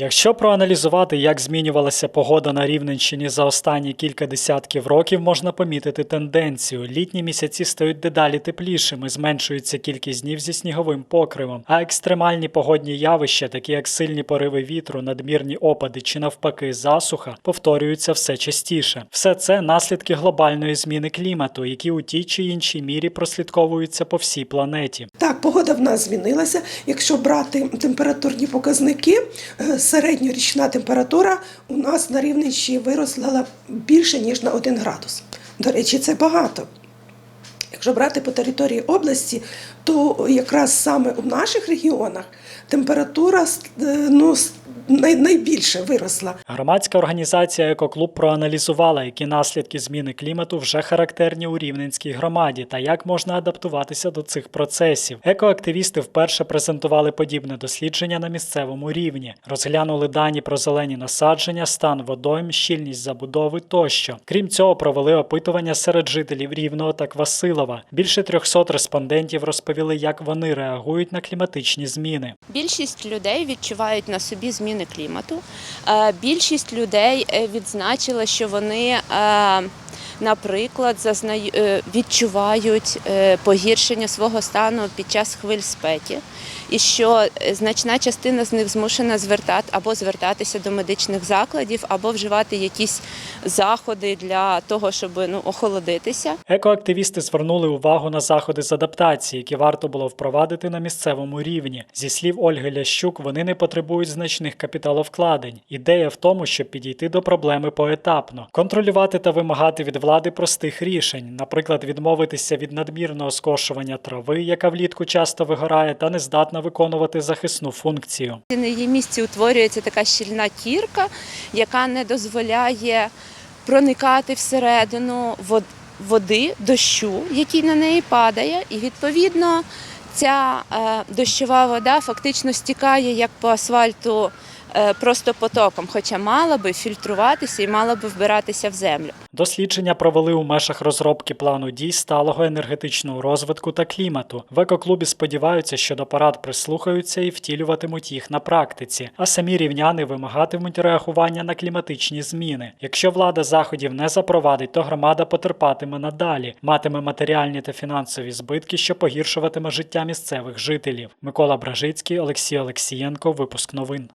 Якщо проаналізувати, як змінювалася погода на Рівненщині за останні кілька десятків років, можна помітити тенденцію. Літні місяці стають дедалі теплішими, зменшується кількість днів зі сніговим покривом, а екстремальні погодні явища, такі як сильні пориви вітру, надмірні опади чи навпаки засуха, повторюються все частіше. Все це наслідки глобальної зміни клімату, які у тій чи іншій мірі прослідковуються по всій планеті. Так, погода в нас змінилася. Якщо брати температурні показники, е, середньорічна температура у нас на Рівненщині виросла більше ніж на 1 градус. До речі, це багато. Якщо брати по території області, то якраз саме у наших регіонах температура е, ну, найбільше виросла. Громадська організація Екоклуб проаналізувала, які наслідки зміни клімату вже характерні у Рівненській громаді та як можна адаптуватися до цих процесів. Екоактивісти вперше презентували подібне дослідження на місцевому рівні, розглянули дані про зелені насадження, стан водойм, щільність забудови тощо. Крім цього, провели опитування серед жителів Рівного та Квасилова. Більше 300 респондентів розповіли, як вони реагують на кліматичні зміни. Більшість людей відчувають на собі зміни клімату. Е, Більшість людей е, відзначила, що вони, е, наприклад, е, відчувають е, погіршення свого стану під час хвиль спеки, і що е, значна частина з них змушена звертати або звертатися до медичних закладів, або вживати якісь заходи для того, щоб ну, охолодитися. Екоактивісти звернули увагу на заходи з адаптації, які варто було впровадити на місцевому рівні. Зі слів Ольги Лящук, вони не потребують значних капіталовкладень. Ідея в тому, щоб підійти до проблеми поетапно, контролювати та вимагати від влади простих рішень, наприклад, відмовитися від надмірного скошування трави, яка влітку часто вигорає, та не здатна виконувати захисну функцію. На її місці утворюється така щільна кірка, яка не дозволяє проникати всередину води, дощу, який на неї падає, і відповідно ця е, дощова вода фактично стікає як по асфальту просто потоком, хоча мала би фільтруватися і мала би вбиратися в землю. Дослідження провели у межах розробки плану дій сталого енергетичного розвитку та клімату. В екоклубі сподіваються, що до порад прислухаються і втілюватимуть їх на практиці, а самі рівняни вимагатимуть реагування на кліматичні зміни. Якщо влада заходів не запровадить, то громада потерпатиме надалі, матиме матеріальні та фінансові збитки, що погіршуватиме життя місцевих жителів. Микола Бражицький, Олексій Олексієнко, випуск новин.